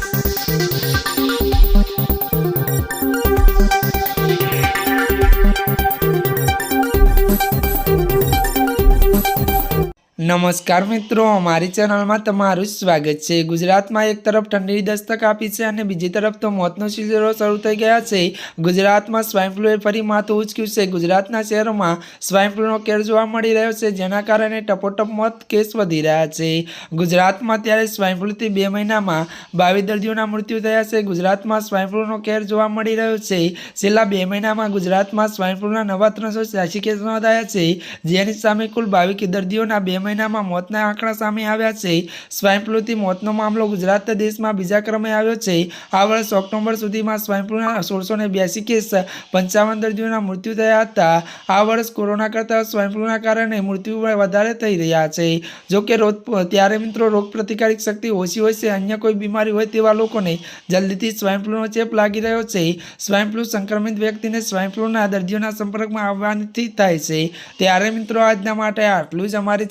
Thank નમસ્કાર મિત્રો, અમારી ચેનલમાં તમારું સ્વાગત છે. ગુજરાતમાં એક તરફ ઠંડીની દસ્તક આપી છે અને બીજી તરફ તો મોતનો સિલસિલો શરૂ થઈ ગયા છે. ગુજરાતમાં સ્વાઇન ફ્લુએ ફરી માથું ઉચક્યું છે. ગુજરાતના શહેરોમાં સ્વાઇન ફ્લૂનો કેર જોવા મળી રહ્યો છે, જેના કારણે ટપોટપ મોત કેસ વધી રહ્યા છે. ગુજરાતમાં ત્યારે સ્વાઇન ફ્લૂથી બે મહિનામાં બાવીસ દર્દીઓના મૃત્યુ થયા છે. ગુજરાતમાં સ્વાઇન ફ્લૂનો કેર જોવા મળી રહ્યો છે. છેલ્લા બે મહિનામાં ગુજરાતમાં સ્વાઇન ફ્લૂના નવા ત્રણસો છ્યાસી કેસ નોંધાયા છે. જેની સામે કુલ બાવીસ દર્દીઓના બે મહિનામાં મોતના આંકડા સામે આવ્યા છે. સ્વાઇન ફ્લૂથી મોતનો મામલો ગુજરાત દેશમાં બીજા ક્રમે આવ્યો છે. આ વર્ષ ઓક્ટોબર સુધીમાં સ્વાઇન ફ્લૂના સોળસો ને બ્યાસી કેસ પંચાવન દર્દીઓના મૃત્યુ થયા હતા. આ વર્ષ કોરોના કરતાં સ્વાઇન ફ્લૂના કારણે મૃત્યુ વધારે થઈ રહ્યા છે. જોકે રોગ ત્યારે મિત્રો રોગ પ્રતિકારક શક્તિ ઓછી હોય છે, અન્ય કોઈ બીમારી હોય તેવા લોકોને જલ્દીથી સ્વાઇન ફ્લૂનો ચેપ લાગી રહ્યો છે. સ્વાઇન ફ્લૂ સંક્રમિત વ્યક્તિને સ્વાઇન ફ્લૂના દર્દીઓના સંપર્કમાં આવવાથી થાય છે. ત્યારે મિત્રો આજના માટે આટલું જ. અમારી